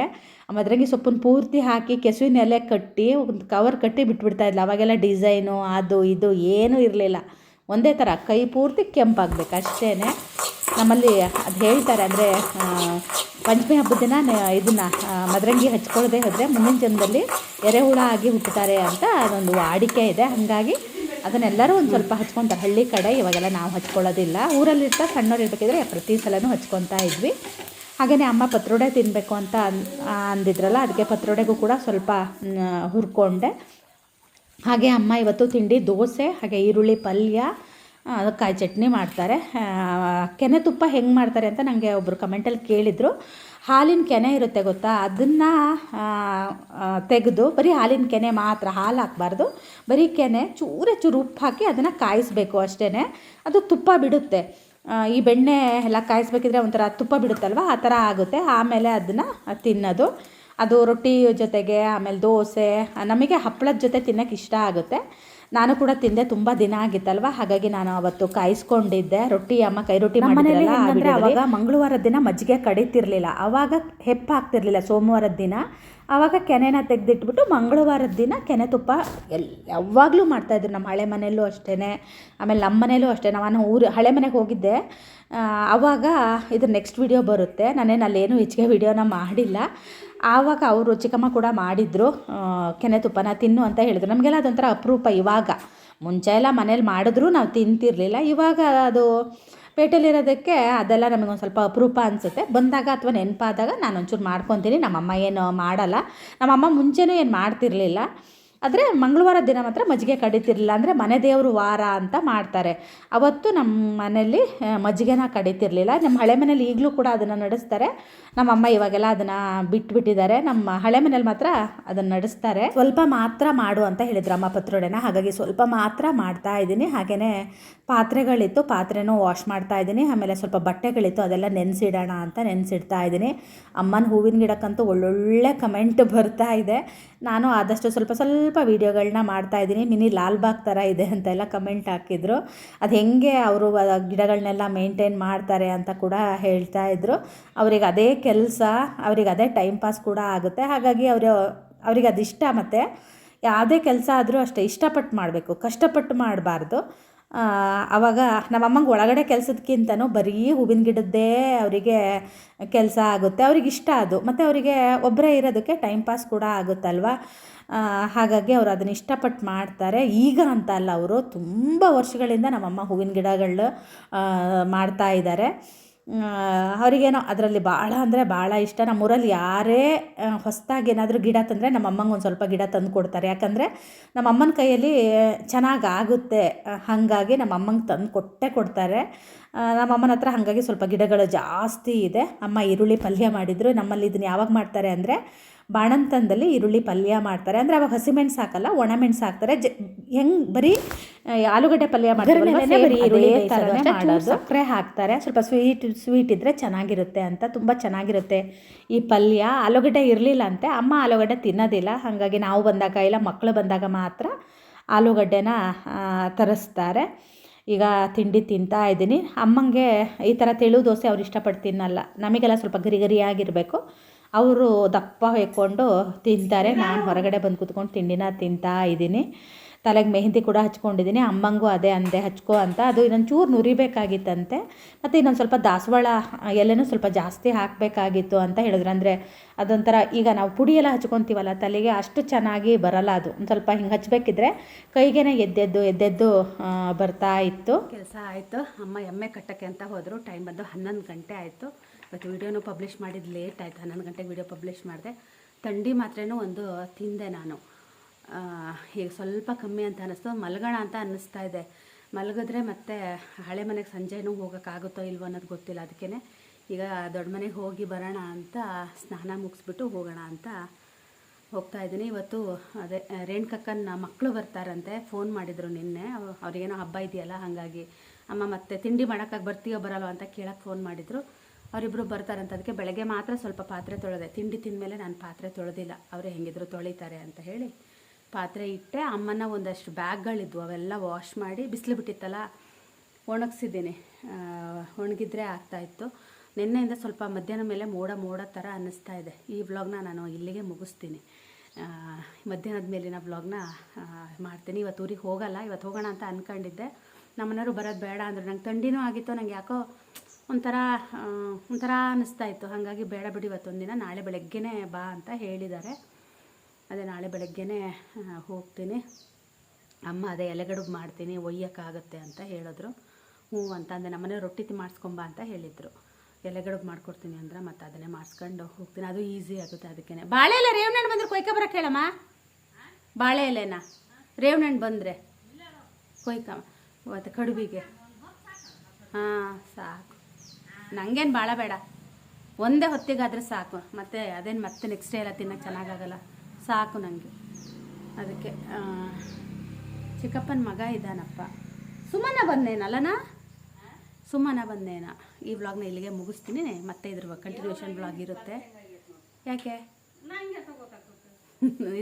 ಮದ್ರಂಗಿ ಸೊಪ್ಪನ್ನ ಪೂರ್ತಿ ಹಾಕಿ ಕೆಸುವಿನ ಎಲೆ ಕಟ್ಟಿ ಒಂದು ಕವರ್ ಕಟ್ಟಿ ಬಿಟ್ಬಿಡ್ತಾ ಇದ್ಲು. ಅವಾಗೆಲ್ಲ ಡಿಸೈನು ಅದು ಇದು ಏನೂ ಇರಲಿಲ್ಲ. ಒಂದೇ ಥರ ಕೈ ಪೂರ್ತಿ ಕೆಂಪಾಗಬೇಕು ಅಷ್ಟೇ ನಮ್ಮಲ್ಲಿ ಅದು ಹೇಳ್ತಾರೆ ಅಂದರೆ ಪಂಚಮಿ ಹಬ್ಬದ ದಿನ ಇದನ್ನು ಮದರಂಗಿ ಹಚ್ಕೊಳ್ಳದೆ ಹೋದರೆ ಮುಂದಿನ ಜನದಲ್ಲಿ ಎರೆಹುಳ ಆಗಿ ಹುಟ್ಟುತ್ತಾರೆ ಅಂತ ಅದೊಂದು ವಾಡಿಕೆ ಇದೆ. ಹಾಗಾಗಿ ಅದನ್ನೆಲ್ಲರೂ ಒಂದು ಸ್ವಲ್ಪ ಹಚ್ಕೊತಾರೆ. ಹಳ್ಳಿ ಕಡೆ ಇವಾಗೆಲ್ಲ ನಾವು ಹಚ್ಕೊಳ್ಳೋದಿಲ್ಲ. ಊರಲ್ಲಿರ್ತಾ ಸಣ್ಣವ್ರು ಇರ್ಬೇಕಿದ್ರೆ ಪ್ರತಿ ಸಲನೂ ಹಚ್ಕೊತಾ ಇದ್ವಿ. ಹಾಗೆಯೇ ಅಮ್ಮ ಪತ್ರೊಡೆ ತಿನ್ನಬೇಕು ಅಂತ ಅಂದಿದ್ರಲ್ಲ ಅದಕ್ಕೆ ಪತ್ರೊಡೆಗೂ ಕೂಡ ಸ್ವಲ್ಪ ಹುರ್ಕೊಂಡೆ. ಹಾಗೆ ಅಮ್ಮ ಇವತ್ತು ತಿಂಡಿ ದೋಸೆ, ಹಾಗೆ ಈರುಳ್ಳಿ ಪಲ್ಯ ಕಾಯಿ ಚಟ್ನಿ ಮಾಡ್ತಾರೆ. ಕೆನೆ ತುಪ್ಪ ಹೆಂಗೆ ಮಾಡ್ತಾರೆ ಅಂತ ನನಗೆ ಒಬ್ಬರು ಕಮೆಂಟಲ್ಲಿ ಕೇಳಿದರು. ಹಾಲಿನ ಕೆನೆ ಇರುತ್ತೆ ಗೊತ್ತಾ? ಅದನ್ನು ತೆಗೆದು, ಬರೀ ಹಾಲಿನ ಕೆನೆ ಮಾತ್ರ, ಹಾಲು ಹಾಕಬಾರ್ದು. ಬರೀ ಕೆನೆ, ಚೂರು ಚೂರು ಉಪ್ಪು ಹಾಕಿ ಅದನ್ನು ಕಾಯಿಸ್ಬೇಕು ಅಷ್ಟೇ ಅದು ತುಪ್ಪ ಬಿಡುತ್ತೆ. ಈ ಬೆಣ್ಣೆ ಎಲ್ಲ ಕಾಯಿಸ್ಬೇಕಿದ್ರೆ ಒಂಥರ ತುಪ್ಪ ಬಿಡುತ್ತಲ್ವ? ಆ ಥರ ಆಗುತ್ತೆ. ಆಮೇಲೆ ಅದನ್ನು ತಿನ್ನೋದು. ಅದು ರೊಟ್ಟಿ ಜೊತೆಗೆ, ಆಮೇಲೆ ದೋಸೆ ನಮಗೆ ಹಪ್ಪಳದ ಜೊತೆ ತಿನ್ನೋಕ್ಕೆ ಇಷ್ಟ ಆಗುತ್ತೆ. ನಾನು ಕೂಡ ತಿಂದೆ ತುಂಬ ದಿನ ಆಗಿತ್ತಲ್ವ? ಹಾಗಾಗಿ ನಾನು ಅವತ್ತು ಕಾಯಿಸ್ಕೊಂಡಿದ್ದೆ. ರೊಟ್ಟಿ ಅಮ್ಮ ಕೈ ರೊಟ್ಟಿ ಮಾಡಿದ್ರಲ್ಲ. ಅವಾಗ ಮಂಗಳವಾರದ ದಿನ ಮಜ್ಜಿಗೆ ಕಡಿತಿರ್ಲಿಲ್ಲ. ಅವಾಗ ಹೆಪ್ಪ ಆಗ್ತಿರ್ಲಿಲ್ಲ ಸೋಮವಾರದ ದಿನ. ಆವಾಗ ಕೆನೆನ ತೆಗೆದಿಟ್ಬಿಟ್ಟು ಮಂಗಳವಾರದ ದಿನ ಕೆನೆ ತುಪ್ಪ ಎಲ್ ಯಾವಾಗಲೂ ಮಾಡ್ತಾಯಿದ್ರು ನಮ್ಮ ಹಳೆ ಮನೆಯಲ್ಲೂ ಅಷ್ಟೇ ಆಮೇಲೆ ನಮ್ಮ ಮನೇಲೂ ಅಷ್ಟೇ. ನಾನು ಊರು ಹಳೆ ಮನೆಗೆ ಹೋಗಿದ್ದೆ. ಆವಾಗ ಇದ್ರ ನೆಕ್ಸ್ಟ್ ವಿಡಿಯೋ ಬರುತ್ತೆ. ನಾನೇನು ಅಲ್ಲೇನು ಹೆಚ್ಚಿಗೆ ವಿಡಿಯೋನ ಮಾಡಿಲ್ಲ. ಆವಾಗ ಅವರು ಚಿಕ್ಕಮ್ಮ ಕೂಡ ಮಾಡಿದ್ರು ಕೆನೆ ತುಪ್ಪನ ತಿನ್ನು ಅಂತ ಹೇಳಿದ್ರು. ನಮಗೆಲ್ಲ ಅದೊಂಥರ ಅಪರೂಪ ಇವಾಗ. ಮುಂಚೆ ಎಲ್ಲ ಮನೇಲಿ ಮಾಡಿದ್ರು ನಾವು ತಿಂತಿರಲಿಲ್ಲ. ಇವಾಗ ಅದು ಪೇಟೆಲಿರೋದಕ್ಕೆ ಅದೆಲ್ಲ ನಮಗೊಂದು ಸ್ವಲ್ಪ ಅಪರೂಪ ಅನಿಸುತ್ತೆ. ಬಂದಾಗ ಅಥವಾ ನೆನಪಾದಾಗ ನಾನು ಒಂಚೂರು ಮಾಡ್ಕೊತೀನಿ. ನಮ್ಮಮ್ಮ ಏನು ಮಾಡಲ್ಲ. ನಮ್ಮಮ್ಮ ಮುಂಚೆನೂ ಏನು ಮಾಡ್ತಿರ್ಲಿಲ್ಲ. ಆದರೆ ಮಂಗಳವಾರ ದಿನ ಮಾತ್ರ ಮಜ್ಜಿಗೆ ಕಡಿತಿರಲಿಲ್ಲ ಅಂದರೆ ಮನೆ ದೇವರು ವಾರ ಅಂತ ಮಾಡ್ತಾರೆ. ಅವತ್ತು ನಮ್ಮ ಮನೆಯಲ್ಲಿ ಮಜ್ಜಿಗೆನ ಕಡಿತಿರಲಿಲ್ಲ. ನಮ್ಮ ಹಳೆ ಮನೇಲಿ ಈಗಲೂ ಕೂಡ ಅದನ್ನು ನಡೆಸ್ತಾರೆ. ನಮ್ಮಮ್ಮ ಇವಾಗೆಲ್ಲ ಅದನ್ನು ಬಿಟ್ಬಿಟ್ಟಿದ್ದಾರೆ. ನಮ್ಮ ಹಳೆ ಮನೇಲಿ ಮಾತ್ರ ಅದನ್ನು ನಡೆಸ್ತಾರೆ. ಸ್ವಲ್ಪ ಮಾತ್ರ ಮಾಡು ಅಂತ ಹೇಳಿದ್ರು ಅಮ್ಮ ಪತ್ರೊಡೆನ. ಹಾಗಾಗಿ ಸ್ವಲ್ಪ ಮಾತ್ರ ಮಾಡ್ತಾ ಇದ್ದೀನಿ. ಹಾಗೆಯೇ ಪಾತ್ರೆಗಳಿತ್ತು, ಪಾತ್ರೆನೂ ವಾಶ್ ಮಾಡ್ತಾ ಇದ್ದೀನಿ. ಆಮೇಲೆ ಸ್ವಲ್ಪ ಬಟ್ಟೆಗಳಿತ್ತು, ಅದೆಲ್ಲ ನೆನೆಸಿಡೋಣ ಅಂತ ನೆನೆಸಿಡ್ತಾ ಇದ್ದೀನಿ. ಅಮ್ಮನ ಹೂವಿನ ಗಿಡಕ್ಕಂತೂ ಒಳ್ಳೊಳ್ಳೆ ಕಮೆಂಟ್ ಬರ್ತಾ ಇದೆ. ನಾನು ಆದಷ್ಟು ಸ್ವಲ್ಪ ಸ್ವಲ್ಪ ವೀಡಿಯೋಗಳನ್ನ ಮಾಡ್ತಾ ಇದ್ದೀನಿ. ಮಿನಿ ಲಾಲ್ಬಾಗ್ ಥರ ಇದೆ ಅಂತೆಲ್ಲ ಕಮೆಂಟ್ ಹಾಕಿದ್ರು. ಅದು ಹೆಂಗೆ ಅವರು ಗಿಡಗಳನ್ನೆಲ್ಲ ಮೇಂಟೈನ್ ಮಾಡ್ತಾರೆ ಅಂತ ಕೂಡ ಹೇಳ್ತಾ ಇದ್ರು. ಅವ್ರಿಗೆ ಅದೇ ಕೆಲಸ, ಅವ್ರಿಗೆ ಅದೇ ಟೈಮ್ ಪಾಸ್ ಕೂಡ ಆಗುತ್ತೆ. ಹಾಗಾಗಿ ಅವರು, ಅವ್ರಿಗೆ ಅದಿಷ್ಟ ಮತ್ತು ಯಾವುದೇ ಕೆಲಸ ಆದರೂ ಅಷ್ಟೇ ಇಷ್ಟಪಟ್ಟು ಮಾಡಬೇಕು. ಕಷ್ಟಪಟ್ಟು ಮಾಡಬಾರ್ದು. ಆವಾಗ ನಮ್ಮಮ್ಮಂಗೆ ಒಳಗಡೆ ಕೆಲಸದಕ್ಕಿಂತನೂ ಬರೀ ಹೂವಿನ ಗಿಡದ್ದೇ ಅವರಿಗೆ ಕೆಲಸ ಆಗುತ್ತೆ. ಅವ್ರಿಗೆ ಇಷ್ಟ ಅದು. ಮತ್ತು ಅವರಿಗೆ ಒಬ್ಬರೇ ಇರೋದಕ್ಕೆ ಟೈಮ್ ಪಾಸ್ ಕೂಡ ಆಗುತ್ತಲ್ವ? ಹಾಗಾಗಿ ಅವರು ಅದನ್ನ ಇಷ್ಟಪಟ್ಟು ಮಾಡ್ತಾರೆ. ಈಗ ಅಂತ ಅಲ್ಲ, ಅವರು ತುಂಬ ವರ್ಷಗಳಿಂದ ನಮ್ಮಮ್ಮ ಹೂವಿನ ಗಿಡಗಳು ಮಾಡ್ತಾ ಇದ್ದಾರೆ. ಅವರಿಗೇನೋ ಅದರಲ್ಲಿ ಭಾಳ ಅಂದರೆ ಭಾಳ ಇಷ್ಟ. ನಮ್ಮೂರಲ್ಲಿ ಯಾರೇ ಹೊಸದಾಗಿ ಏನಾದರೂ ಗಿಡ ತಂದರೆ ನಮ್ಮಮ್ಮಂಗೆ ಒಂದು ಸ್ವಲ್ಪ ಗಿಡ ತಂದು ಕೊಡ್ತಾರೆ. ಯಾಕಂದರೆ ನಮ್ಮಮ್ಮನ ಕೈಯಲ್ಲಿ ಚೆನ್ನಾಗಿ ಆಗುತ್ತೆ. ಹಾಗಾಗಿ ನಮ್ಮಮ್ಮಂಗೆ ತಂದು ಕೊಟ್ಟೇ ಕೊಡ್ತಾರೆ. ನಮ್ಮಮ್ಮನ ಹತ್ರ ಹಾಗಾಗಿ ಸ್ವಲ್ಪ ಗಿಡಗಳು ಜಾಸ್ತಿ ಇದೆ. ಅಮ್ಮ ಈರುಳ್ಳಿ ಪಲ್ಯ ಮಾಡಿದರು. ನಮ್ಮಲ್ಲಿ ಇದನ್ನು ಯಾವಾಗ ಮಾಡ್ತಾರೆ ಅಂದರೆ ಬಾಣಂತನದಲ್ಲಿ ಈರುಳ್ಳಿ ಪಲ್ಯ ಮಾಡ್ತಾರೆ. ಅಂದರೆ ಅವಾಗ ಹಸಿಮೆಣ್ಸು ಹಾಕಲ್ಲ ಒಣಮೆಣ್ಸು ಹಾಕ್ತಾರೆ. ಜ ಹೆಂಗೆ ಬರೀ ಆಲೂಗಡ್ಡೆ ಪಲ್ಯ ಮಾಡ್ತಾರೆ ಮಾಡೋದು. ಸಕ್ಕರೆ ಹಾಕ್ತಾರೆ. ಸ್ವಲ್ಪ ಸ್ವೀಟ್ ಸ್ವೀಟ್ ಇದ್ದರೆ ಚೆನ್ನಾಗಿರುತ್ತೆ ಅಂತ ತುಂಬ ಚೆನ್ನಾಗಿರುತ್ತೆ ಈ ಪಲ್ಯ. ಆಲೂಗಡ್ಡೆ ಇರಲಿಲ್ಲ ಅಂತೆ. ಅಮ್ಮ ಆಲೂಗಡ್ಡೆ ತಿನ್ನೋದಿಲ್ಲ. ಹಾಗಾಗಿ ನಾವು ಬಂದಾಗ ಇಲ್ಲ ಮಕ್ಕಳು ಬಂದಾಗ ಮಾತ್ರ ಆಲೂಗಡ್ಡೆನ ತರಿಸ್ತಾರೆ. ಈಗ ತಿಂಡಿ ತಿಂತಾ ಇದ್ದೀನಿ. ಅಮ್ಮಂಗೆ ಈ ಥರ ತೆಳು ದೋಸೆ ಅವ್ರು ಇಷ್ಟಪಟ್ಟು ತಿನ್ನಲ್ಲ. ನಮಗೆಲ್ಲ ಸ್ವಲ್ಪ ಗರಿ ಗರಿಯಾಗಿರಬೇಕು. ಅವರು ದಪ್ಪ ಹೊಯ್ಕೊಂಡು ತಿಂತಾರೆ. ನಾನು ಹೊರಗಡೆ ಬಂದು ಕೂತ್ಕೊಂಡು ತಿಂಡಿನ ತಿಂತಾ ಇದ್ದೀನಿ ತಲೆಗೆ ಮೆಹಂದಿ ಕೂಡ ಹಚ್ಕೊಂಡಿದ್ದೀನಿ ಅಮ್ಮಂಗೂ ಅದೇ ಅಂದೆ, ಹಚ್ಕೋ ಅಂತ. ಅದು ಇನ್ನೊಂದು ಚೂರು ನುರಿಬೇಕಾಗಿತ್ತಂತೆ. ಮತ್ತು ಇನ್ನೊಂದು ಸ್ವಲ್ಪ ದಾಸವಾಳ ಎಲೆನೂ ಸ್ವಲ್ಪ ಜಾಸ್ತಿ ಹಾಕಬೇಕಾಗಿತ್ತು ಅಂತ ಹೇಳಿದ್ರು. ಅಂದರೆ ಅದೊಂಥರ ಈಗ ನಾವು ಪುಡಿ ಎಲ್ಲ ಹಚ್ಕೊತೀವಲ್ಲ, ತಲೆಗೆ ಅಷ್ಟು ಚೆನ್ನಾಗಿ ಬರಲ್ಲ ಅದು. ಒಂದು ಸ್ವಲ್ಪ ಹಿಂಗೆ ಹಚ್ಚಬೇಕಿದ್ರೆ ಕೈಗೇನೆ ಎದ್ದೆದ್ದು ಎದ್ದೆದ್ದು ಬರ್ತಾ ಇತ್ತು. ಕೆಲಸ ಆಯಿತು. ಅಮ್ಮ ಎಮ್ಮೆ ಕಟ್ಟಕ್ಕೆ ಅಂತ ಹೋದರು. ಟೈಮ್ ಬಂದು ಹನ್ನೊಂದು ಗಂಟೆ ಆಯಿತು. ಇವತ್ತು ವೀಡಿಯೋನು ಪಬ್ಲಿಷ್ ಮಾಡಿದ್ದು ಲೇಟ್ ಆಯಿತು. ಹನ್ನೊಂದು ಗಂಟೆಗೆ ವೀಡಿಯೋ ಪಬ್ಲಿಷ್ ಮಾಡಿದೆ. ಥಂಡಿ ಮಾತ್ರೇನೂ ಒಂದು ತಿಂದೆ ನಾನು. ಈಗ ಸ್ವಲ್ಪ ಕಮ್ಮಿ ಅಂತ ಅನ್ನಿಸ್ತು. ಮಲಗೋಣ ಅಂತ ಅನ್ನಿಸ್ತಾ ಇದೆ. ಮಲಗಿದ್ರೆ ಮತ್ತೆ ಹಳೆ ಮನೆಗೆ ಸಂಜೆನೂ ಹೋಗೋಕ್ಕಾಗುತ್ತೋ ಇಲ್ವೋ ಅನ್ನೋದು ಗೊತ್ತಿಲ್ಲ ಅದಕ್ಕೇ ಈಗ ದೊಡ್ಡ ಮನೆಗೆ ಹೋಗಿ ಬರೋಣ ಅಂತ ಸ್ನಾನ ಮುಗಿಸ್ಬಿಟ್ಟು ಹೋಗೋಣ ಅಂತ ಹೋಗ್ತಾ ಇದ್ದೀನಿ. ಇವತ್ತು ಅದೇ, ರೇಣುಕಕ್ಕನ ಮಕ್ಕಳು ಬರ್ತಾರಂತೆ. ಫೋನ್ ಮಾಡಿದರು ನಿನ್ನೆ. ಅವ್- ಅವ್ರಿಗೇನೋ ಹಬ್ಬ ಇದೆಯಲ್ಲ, ಹಾಗಾಗಿ. ಅಮ್ಮ, ಮತ್ತೆ ತಿಂಡಿ ಮಾಡೋಕ್ಕಾಗಿ ಬರ್ತೀಯೋ ಬರಲ್ವ ಅಂತ ಕೇಳಕ್ಕೆ ಫೋನ್ ಮಾಡಿದರು. ಅವರಿಬ್ಬರು ಬರ್ತಾರಂತ. ಅದಕ್ಕೆ ಬೆಳಗ್ಗೆ ಮಾತ್ರ ಸ್ವಲ್ಪ ಪಾತ್ರೆ ತೊಳೆದೆ. ತಿಂಡಿ ತಿಂದಮೇಲೆ ನಾನು ಪಾತ್ರೆ ತೊಳೆದಿಲ್ಲ. ಅವರೇ ಹೆಂಗಿದ್ರು ತೊಳಿತಾರೆ ಅಂತ ಹೇಳಿ. ಪಾತ್ರೆ ಇಟ್ಟೆ ಅಮ್ಮನ ಒಂದಷ್ಟು ಬ್ಯಾಗ್ಗಳಿದ್ವು, ಅವೆಲ್ಲ ವಾಶ್ ಮಾಡಿ ಬಿಸಿಲು ಬಿಟ್ಟಿತ್ತಲ್ಲ, ಒಣಗಿಸಿದ್ದೀನಿ. ಒಣಗಿದ್ರೆ ಆಗ್ತಾಯಿತ್ತು ನಿನ್ನೆಯಿಂದ ಸ್ವಲ್ಪ ಮಧ್ಯಾಹ್ನ ಮೇಲೆ ಮೋಡ ಮೋಡ ಥರ ಅನ್ನಿಸ್ತಾ ಇದೆ. ಈ ವ್ಲಾಗ್ನ ನಾನು ಇಲ್ಲಿಗೆ ಮುಗಿಸ್ತೀನಿ. ಮಧ್ಯಾಹ್ನದ ಮೇಲಿನ ವ್ಲಾಗ್ನ ಮಾಡ್ತೀನಿ. ಇವತ್ತು ಊರಿಗೆ ಹೋಗಲ್ಲ, ಇವತ್ತು ಹೋಗೋಣ ಅಂತ ಅಂದ್ಕೊಂಡಿದ್ದೆ ನಮ್ಮನೆಯವರು ಬರೋದು ಬೇಡ ಅಂದರು. ನಂಗೆ ಥಂಡಿನೂ ಆಗಿತ್ತು, ನಂಗೆ ಯಾಕೋ ಒಂಥರ ಒಂಥರ ಅನ್ನಿಸ್ತಾ ಇತ್ತು. ಹಾಗಾಗಿ ಬೇಡ ಬಿಡಿ ಇವತ್ತೊಂದಿನ ನಾಳೆ ಬೆಳಗ್ಗೆನೇ ಬಾ ಅಂತ ಹೇಳಿದ್ದಾರೆ. ಅದೇ ನಾಳೆ ಬೆಳಗ್ಗೆನೇ ಹೋಗ್ತೀನಿ. ಅಮ್ಮ ಅದೇ ಎಲೆಗಡುಬು ಮಾಡ್ತೀನಿ, ಒಯ್ಯೋಕ್ಕಾಗತ್ತೆ ಅಂತ ಹೇಳಿದ್ರು. ಹ್ಞೂ ಅಂತ ಅಂದರೆ ನಮ್ಮನೆ ರೊಟ್ಟಿ ಮಾಡಿಸ್ಕೊಂಬ ಅಂತ ಹೇಳಿದರು. ಎಲೆಗಡುಬು ಮಾಡ್ಕೊಡ್ತೀನಿ ಅಂದ್ರೆ ಮತ್ತೆ ಅದನ್ನೇ ಮಾಡಿಸ್ಕೊಂಡು ಹೋಗ್ತೀನಿ. ಅದು ಈಸಿ ಆಗುತ್ತೆ ಅದಕ್ಕೇ ಬಾಳೆ ಎಲೆ ರೇವಣ್ಣು ಬಂದರೆ ಕೊಯ್ಕ ಬರಕ್ಕೆ ಹೇಳಮ್ಮ? ಬಾಳೆ ಎಲೆನಾ ರೇವಣ್ಣು ಬಂದರೆ? ಕೊಯ್ಕ, ಮತ್ತು ಕಡುಬಿಗೆ? ಹಾಂ, ಸಾಕು. ನನಗೇನು ಭಾಳ ಬೇಡ. ಒಂದೇ ಹೊತ್ತಿಗಾದರೆ ಸಾಕು. ಮತ್ತು ಅದೇನು ಮತ್ತೆ ನೆಕ್ಸ್ಟ್ ಡೇ ಎಲ್ಲ ತಿನ್ನೋಕ್ಕೆ ಚೆನ್ನಾಗಾಗಲ್ಲ. ಸಾಕು ನನಗೆ ಅದಕ್ಕೆ ಚಿಕ್ಕಪ್ಪನ ಮಗ ಇದ್ದಾನಪ್ಪ. ಸುಮ್ಮನ ಬಂದೇನಲ್ಲನಾ? ಸುಮ್ಮನ ಬಂದೇನ. ಈ ವ್ಲಾಗ್ನ ಇಲ್ಲಿಗೆ ಮುಗಿಸ್ತೀನಿ. ಮತ್ತೆ ಇದ್ರ ಕಂಟಿನ್ಯೂಷನ್ ವ್ಲಾಗ್ ಇರುತ್ತೆ. ಯಾಕೆ?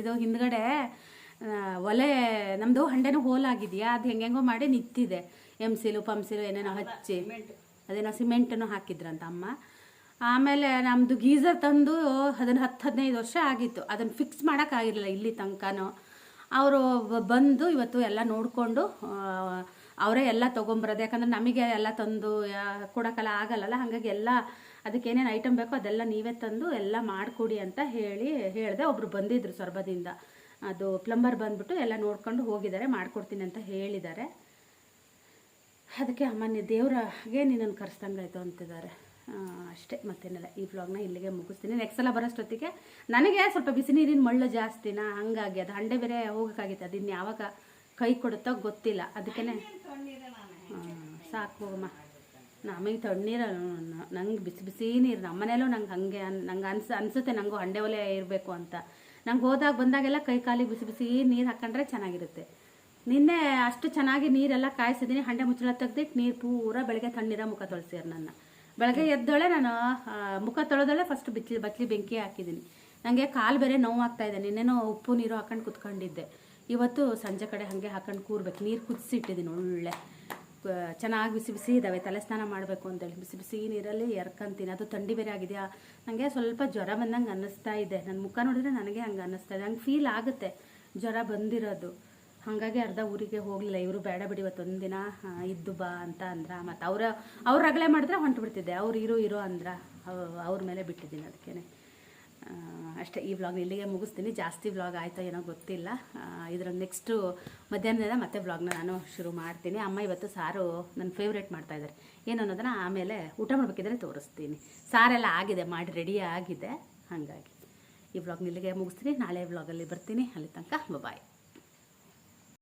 ಇದು ಹಿಂದ್ಗಡೆ ಒಲೆ ನಮ್ಮದು ಹಂಡೆನೂ ಹೋಲಾಗಿದೆಯಾ? ಅದು ಹೆಂಗೆಂಗೋ ಮಾಡಿ ನಿಂತಿದೆ ಎಮ್ಸಿಲು ಪಂಸಿಲು ಏನೇನೋ ಹಚ್ಚಿ. ಅದೇನೋ ಸಿಮೆಂಟನ್ನು ಹಾಕಿದ್ರಂತ ಅಮ್ಮ. ಆಮೇಲೆ ನಮ್ಮದು ಗೀಝರ್ ತಂದು ಅದನ್ನು ಹತ್ತು ಹದಿನೈದು ವರ್ಷ ಆಗಿತ್ತು. ಅದನ್ನು ಫಿಕ್ಸ್ ಮಾಡೋಕ್ಕಾಗಿರಲಿಲ್ಲ ಇಲ್ಲಿ ತನಕನೂ. ಅವರು ಬಂದು ಇವತ್ತು ಎಲ್ಲ ನೋಡಿಕೊಂಡು ಅವರೇ ಎಲ್ಲ ತೊಗೊಂಬರೋದು. ಯಾಕಂದ್ರೆ ನಮಗೆ ಎಲ್ಲ ತಂದು ಕೊಡೋಕ್ಕೆಲ್ಲ ಆಗಲ್ಲಲ್ಲ? ಹಾಗಾಗಿ ಎಲ್ಲ ಅದಕ್ಕೆ ಏನೇನು ಐಟಮ್ ಬೇಕೋ ಅದೆಲ್ಲ ನೀವೇ ತಂದು ಎಲ್ಲ ಮಾಡಿಕೊಡಿ ಅಂತ ಹೇಳಿ, ಹೇಳಿದೆ. ಒಬ್ಬರು ಬಂದಿದ್ದರು ಸೊರಬದಿಂದ. ಅದು ಪ್ಲಂಬರ್ ಬಂದ್ಬಿಟ್ಟು ಎಲ್ಲ ನೋಡ್ಕೊಂಡು ಹೋಗಿದ್ದಾರೆ, ಮಾಡಿಕೊಡ್ತೀನಿ ಅಂತ ಹೇಳಿದ್ದಾರೆ. ಅದಕ್ಕೆ ಅಮ್ಮನ ದೇವ್ರಾಗೆ ನಿನ್ನನ್ನು ಕರೆಸ್ದಂಗಾಯ್ತು ಅಂತಿದ್ದಾರೆ. ಅಷ್ಟೇ. ಮತ್ತೇನಿಲ್ಲ ಈ ವ್ಲಾಗ್ನ ಇಲ್ಲಿಗೆ ಮುಗಿಸ್ತೀನಿ. ನೆಕ್ಸ್ಟ್ ಸಲ ಬರೋಷ್ಟೊತ್ತಿಗೆ ನನಗೆ ಸ್ವಲ್ಪ ಬಿಸಿ ನೀರಿನ ಮಳ್ಳು ಜಾಸ್ತಿನಾ? ಹಂಗಾಗಿ ಅದು ಹಂಡೆ ಬೇರೆ ಹೋಗೋಕ್ಕಾಗಿತ್ತು. ಅದು ಇನ್ನು ಯಾವಾಗ ಕೈ ಕೊಡುತ್ತೋ ಗೊತ್ತಿಲ್ಲ. ಅದಕ್ಕೇ ಸಾಕು ಹೋಗಮ್ಮ ನಮಗೆ ತಣ್ಣೀರು ನಂಗೆ ಬಿಸಿ ಬಿಸಿ ನೀರು ನಮ್ಮನೇಲೂ ನಂಗೆ ಹಾಗೆ ನಂಗೆ ಅನ್ಸ ಅನಿಸುತ್ತೆ ನನಗೂ ಹಂಡೆ ಒಲೆ ಇರಬೇಕು ಅಂತ. ನಂಗೆ ಹೋದಾಗ ಬಂದಾಗೆಲ್ಲ ಕೈ ಕಾಲಿಗೆ ಬಿಸಿ ಬಿಸಿ ನೀರು ಹಾಕೊಂಡ್ರೆ ಚೆನ್ನಾಗಿರುತ್ತೆ. ನಿನ್ನೆ ಅಷ್ಟು ಚೆನ್ನಾಗಿ ನೀರೆಲ್ಲ ಕಾಯಿಸಿದ್ದೀನಿ. ಹಂಡೆ ಮುಚ್ಚಳ ತೆಗ್ದಿಟ್ಟು ನೀರು ಪೂರ ಬೆಳಗ್ಗೆ ತಣ್ಣೀರ ಮುಖ ತೊಳ್ಸಿರು ನನ್ನ. ಬೆಳಗ್ಗೆ ಎದ್ದೊಳೆ ನಾನು ಮುಖ ತೊಳೆದೊಳೆ ಫಸ್ಟ್ ಬಿಚ್ಚಿ ಬತ್ಲಿ ಬೆಂಕಿ ಹಾಕಿದ್ದೀನಿ. ನನಗೆ ಕಾಲು ಬೇರೆ ನೋವು ಆಗ್ತಾ ಇದೆ. ನಿನ್ನೆನೋ ಉಪ್ಪು, ನೀರು ಹಾಕೊಂಡು ಕುತ್ಕೊಂಡಿದ್ದೆ. ಇವತ್ತು ಸಂಜೆ ಕಡೆ ಹಾಗೆ ಹಾಕೊಂಡು ಕೂರ್ಬೇಕು. ನೀರು ಕುದಿಸಿಟ್ಟಿದ್ದೀನಿ ಒಳ್ಳೆ. ಚೆನ್ನಾಗಿ ಬಿಸಿ ಬಿಸಿ ಇದ್ದಾವೆ ತಲೆ ಸ್ನಾನ ಮಾಡಬೇಕು ಅಂತೇಳಿ. ಬಿಸಿ ಬಿಸಿ ನೀರಲ್ಲಿ ಎರ್ಕೊಂತೀನಿ. ಅದು ಥಂಡಿ ಬೇರೆ ಆಗಿದೆಯಾ? ನನಗೆ ಸ್ವಲ್ಪ ಜ್ವರ ಬಂದಂಗೆ ಅನ್ನಿಸ್ತಾ ಇದೆ. ನನ್ನ ಮುಖ ನೋಡಿದ್ರೆ ನನಗೆ ಹಂಗೆ ಅನ್ನಿಸ್ತಾ ಇದೆ. ಹಂಗೆ ಫೀಲ್ ಆಗುತ್ತೆ. ಜ್ವರ ಬಂದಿರೋದು. ಹಾಗಾಗಿ ಅರ್ಧ ಊರಿಗೆ ಹೋಗಲಿಲ್ಲ. ಇವರು ಬೇಡ ಬಿಡಿ ಇವತ್ತು ಒಂದಿನ ಆ, ಇದ್ದು ಬಾ ಅಂತ ಅಂದ್ರ ಮತ್ತು ಅವ್ರ ಅವ್ರು ರಗಳೆ ಮಾಡಿದ್ರೆ ಹೊಂಟು ಬಿಡ್ತಿದ್ದೆ. ಅವ್ರು ಇರು ಇರೋ ಅಂದ್ರ ಅವ್- ಅವ್ರ ಮೇಲೆ ಬಿಟ್ಟಿದ್ದೀನಿ ಅದಕ್ಕೇನೆ. ಅಷ್ಟೇ ಈ ವ್ಲಾಗ್ ಇಲ್ಲಿಗೆ ಮುಗಿಸ್ತೀನಿ. ಜಾಸ್ತಿ ವ್ಲಾಗ್ ಆಯಿತೋ ಏನೋ ಗೊತ್ತಿಲ್ಲ. ಇದರ ನೆಕ್ಸ್ಟು ಮಧ್ಯಾಹ್ನದಿಂದ ಮತ್ತೆ ವ್ಲಾಗ್ನ ನಾನು ಶುರು ಮಾಡ್ತೀನಿ. ಅಮ್ಮ ಇವತ್ತು ಸಾರು ನನ್ನ ಫೇವ್ರೇಟ್ ಮಾಡ್ತಾ ಇದ್ದಾರೆ ಏನು ಅನ್ನೋದನ್ನ ಆಮೇಲೆ ಊಟ ಮಾಡಬೇಕಿದ್ರೆ ತೋರಿಸ್ತೀನಿ. ಸಾರೆಲ್ಲ ಆಗಿದೆ ಮಾಡಿ ರೆಡಿ ಆಗಿದೆ. ಹಾಗಾಗಿ ಈ ವ್ಲಾಗ್ನ ಇಲ್ಲಿಗೆ ಮುಗಿಸ್ತೀನಿ. ನಾಳೆ ವ್ಲಾಗಲ್ಲಿ ಬರ್ತೀನಿ. ಅಲ್ಲಿ ತನಕ ಬಾಯ್